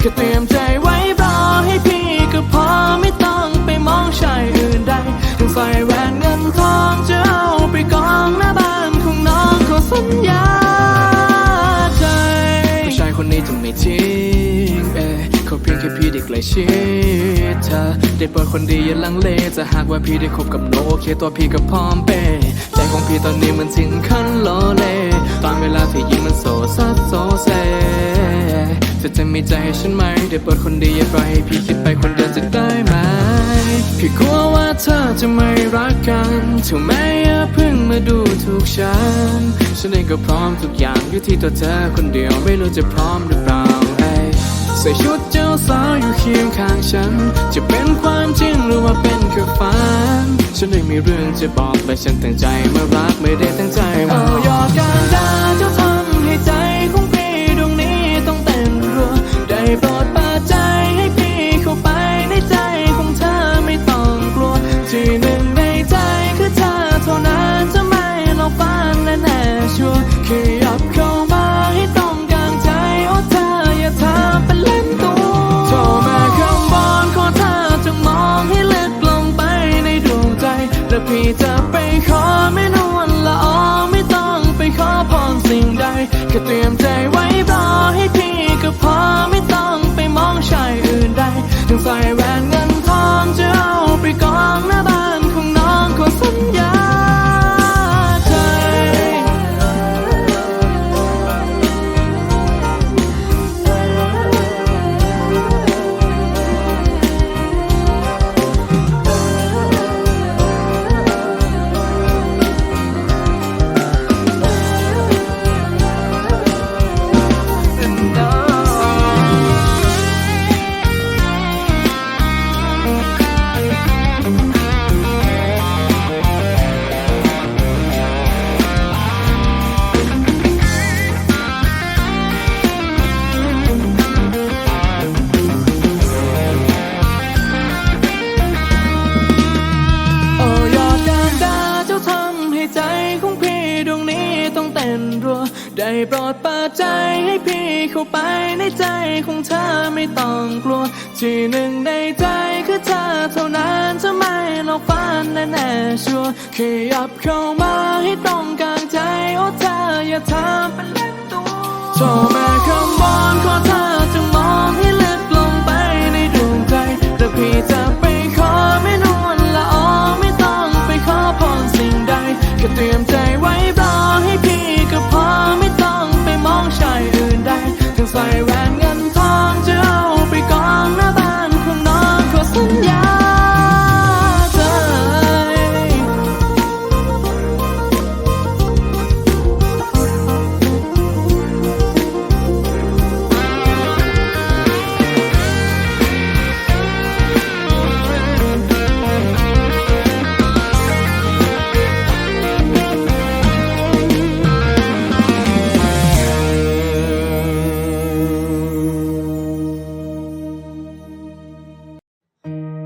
แค่เตรียมใจไว้รอให้พี่ก็พอไม่ต้องไปมองชายอื่นใดถึงใส่แหวนเงินทองจะเอาไปกองหน้าบ้านของน้องขอสัญญาใจผู้ชายคนนี้จะไม่ทิ้งเอเขาเพียงแค่พี่ได้ใกล้ชิดเธอได้เปิดคนดีอย่าลังเลจะหากว่าพี่ได้คบกับโนโอเคตัวพี่ก็พร้อมเปใจของพี่ตอนนี้มันจริงขั้นโลเลตอนเวลาที่ยิ้มมันโซซัดโซเซ เธอจะมีใจให้ฉันไหมได้โปรดคนดีอย่าปล่อยให้พี่คิดไปคนเดียวจะได้ไหม พี่กลัวว่าเธอจะไม่รักกันถึงแม้อย่าเพิ่งมาดูถูกฉัน ฉันเองก็พร้อมทุกอย่างอยู่ที่ตัวเธอคนเดียวไม่รู้จะพร้อมหรือเปล่าเอ้ใส่ชุดเจ้าสาวอยู่เคียงข้างฉัน จะเป็นความจริงหรือว่าเป็นแค่ฝัน ฉันเองมีเรื่องจะบอกและฉันตั้งใจมารักไม่ได้ตั้งใจมาเอยอดการดาจ้าทำให้ใจ ใจและพี่จะไปขอไม่นวลละออไม่ต้องไปขอพรสิ่งใดแค่เตรียมใจไว้ ใจให้พี่เข้าไปในใจของเธอไม่ต้องกลัว ที่หนึ่งในใจคือเธอเท่านั้นจะไม่หลอกฝันและแน่ชัวร์ขยับเข้ามาให้ต้องกลางใจโอ้เธออย่าทำเป็นเล่นตัว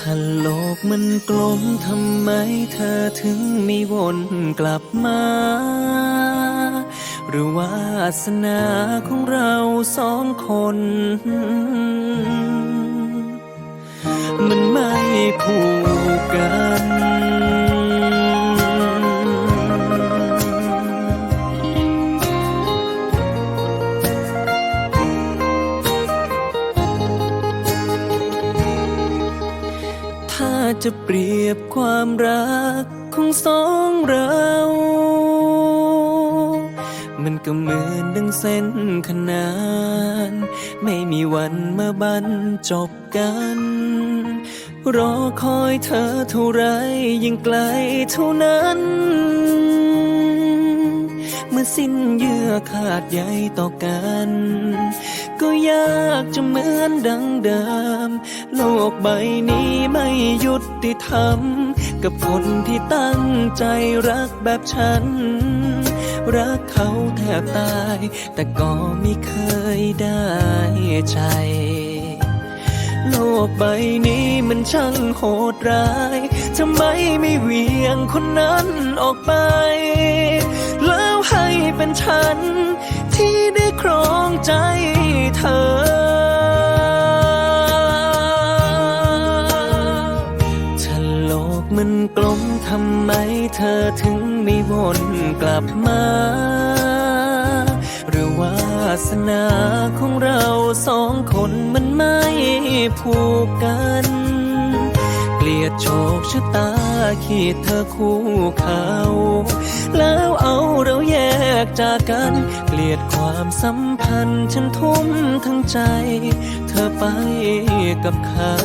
ถ้าโลกมันกลมทำไมเธอถึงไม่วนกลับมา หรือว่าสนาของเราสองคน มันไม่ผูกกัน จะเปรียบความรักของสองเรา มันก็เหมือนดังเส้นขนาน ไม่มีวันมาบรรจบกัน รอคอยเธอเท่าไรยิ่งไกลเท่านั้น เมื่อสิ้นเยื่อขาดใยต่อกัน ก็ยากจะเหมือนดังเดิม โลกใบนี้ไม่ยุติธรรม กับคนที่ตั้งใจรักแบบฉัน รักเขาแทบตาย แต่ก็ไม่เคยได้ใจโลกใบนี้มันช่างโหดร้าย ทำไมไม่เวียงคนนั้นออกไป แล้วให้เป็นฉัน ที่ได้ครองใจเธอ ถ้าโลกมันกลมทำไมเธอถึงไม่วนกลับมา หรือว่าสนาของเราสองคนมันไม่ผูกกัน ลียดโชคชะตาขีดเธอคู่เขา แล้วเอาเราแยกจากกัน เกลียดความสัมพันธ์ฉันทุ่มทั้งใจ เธอไปกับเขา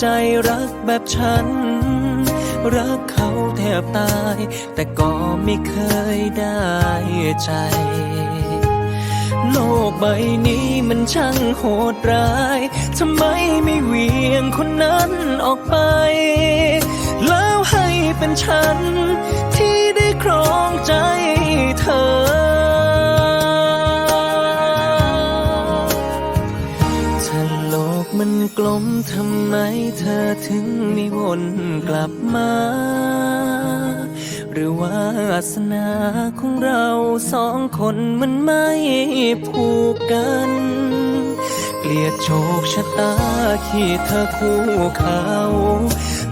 ใจรักแบบฉัน รักเขาแทบตาย แต่ก็ไม่เคยได้ใจ โลกใบนี้มันช่างโหดร้ายทำไมไม่เวียงคนนั้นออกไป แล้วให้เป็นฉันที่ได้ครองใจเธอ มันกลมทำไมเธอถึงไม่วนกลับมา หรือว่าสนาของเราสองคนมันไม่ผูกกัน เกลียดโชคชะตาขีดเธอคู่เขา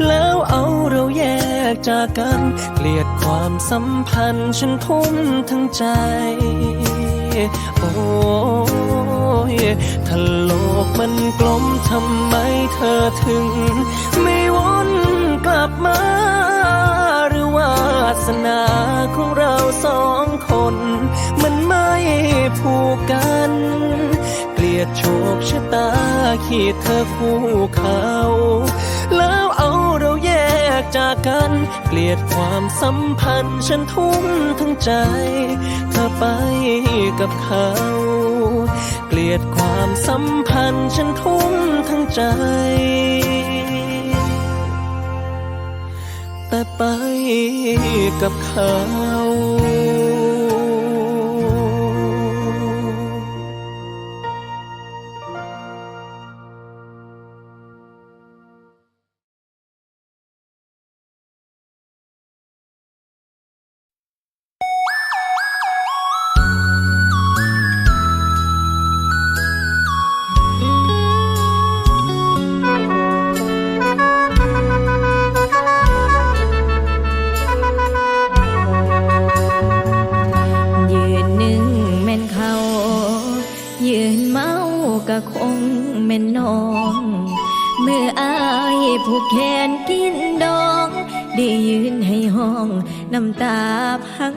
แล้วเอาเราแยกจากกัน เกลียดความสัมพันธ์ฉันทุ่มทั้งใจ โอ้ ทำไมเธอถึง ไม่วนกลับมา หรือว่าสนาของเราสองคน มันไม่ผูกกัน เกลียดโชคชะตาขีดเธอคู่เขา แล้วเอาเราแยกจากกัน เกลียดความสัมพันธ์ฉันทุ่มทั้งใจ เธอไปกับเขา ยดความสัมพันธ์ฉันทุ่มทั้งใจ แต่ไปกับเขา ผูกแขนกินดอง ได้ยืนให้ห้องน้ำตาพัง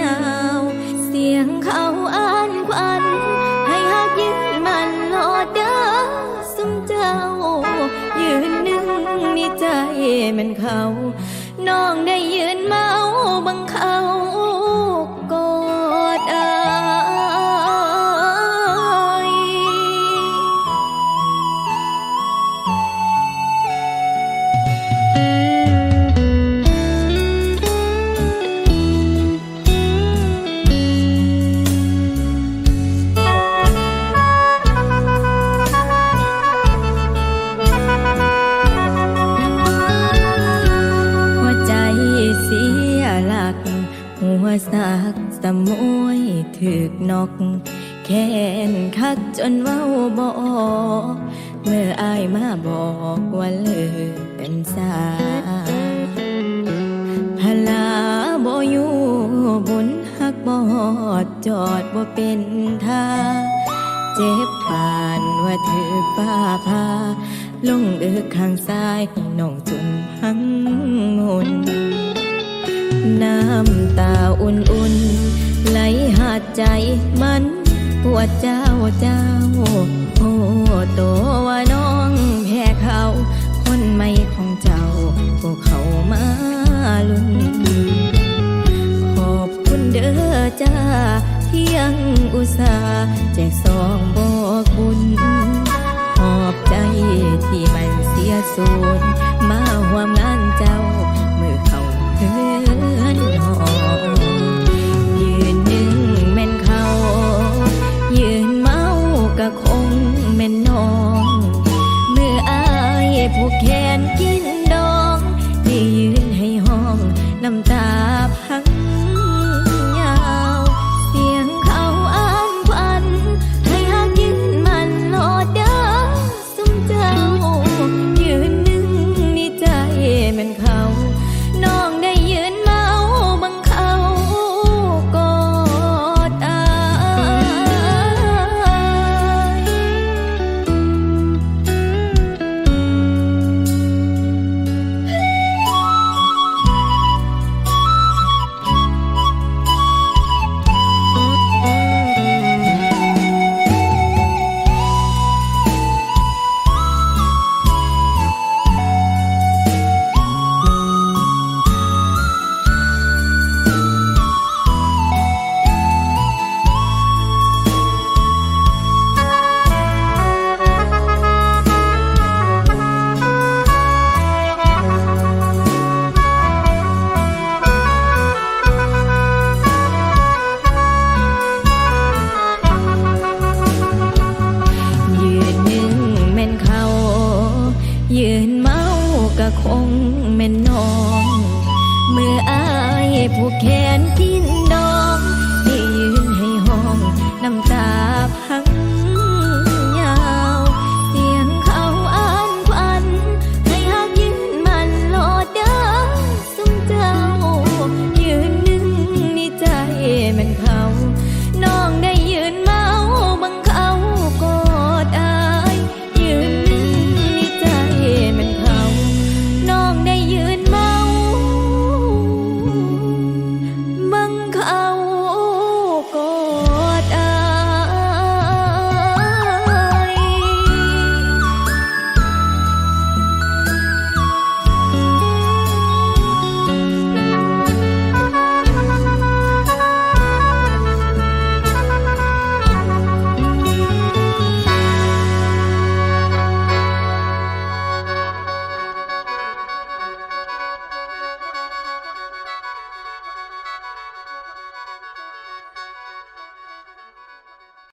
ยาว เสียงเขาอ่านควันให้หักยืนมันโลดเด้อสุมเจ้า ยืนหนึ่งมีใจแมันเขา น้องได้ยืน วยถึกนอกแขนคักจนเว้าบออกเมื่ออายมาบอกว่าเลิกกันสาพลาบบ่อยู่บุญฮักบ่ฮอดจอดบ่เป็นท่าเจ็บปานว่าถือฟ้าพาลงเอือกข้างซ้ายน้องจนพังมน น้ำตาอุ่นๆ ไหลหาดใจมันปวดเจ้าเจ้า โอ้โตว่าน้องแพ้เขา คนใหม่ของเจ้าพวกเขามาลุ้นขอบคุณเด้อจ้าที่ยังอุตส่าห์แจกซองบอกบุญขอบใจที่มันเสียสูญมาหวมงานเจ้า เฮือนหอมยืนหนึ่งแม่นเขา ยืนเมากะคงแม่นน้อง เมื่ออายผูกแข